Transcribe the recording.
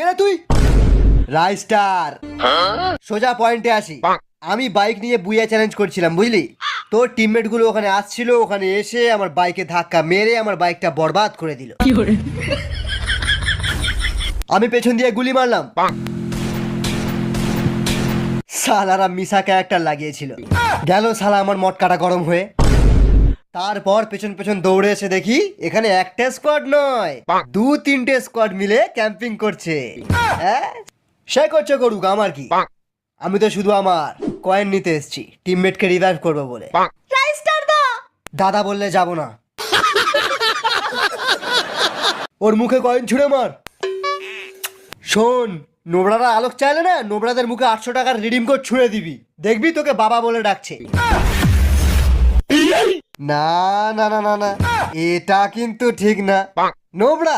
কে রে তুই? রাইস্টার সোজা পয়েন্টে আসি। আমি বাইক নিয়ে বুয়া চ্যালেঞ্জ করছিলাম বুঝলি? তোর টিমমেটগুলো ওখানে আসছিল ওখানে এসে আমার বাইকে ধাক্কা মেরে আমার বাইকটা বরবাদ করে দিল। আমি পেছন দিয়ে গুলি মারলাম। সালারা মিশা ক্যারেক্টার লাগিয়েছিল। গেল সালা আমার মটকাটা গরম হয়ে। তারপর পেছন পেছন দৌড়ে এসে দেখি এখানে একটা স্কোয়াড নয় দু তিনটে স্কোয়াড মিলে ক্যাম্পিং করছে। হ্যাঁ? সে করছে করুক আমার কি? আমি তো শুধু আমার কয়েন নিতে এসেছি টিমমেটকে রিভাইভ করব বলে। দাদা বললে যাব না। ওর মুখে কয়েন ছুঁড়ে মার। শোন নোবরারা আলোক চাইলে না নোবরাদের মুখে আটশো টাকার রিডিম কোড ছুঁড়ে দিবি। দেখবি তোকে বাবা বলে ডাকছে। না না না না না। এটা কিন্তু ঠিক না। নোবরা!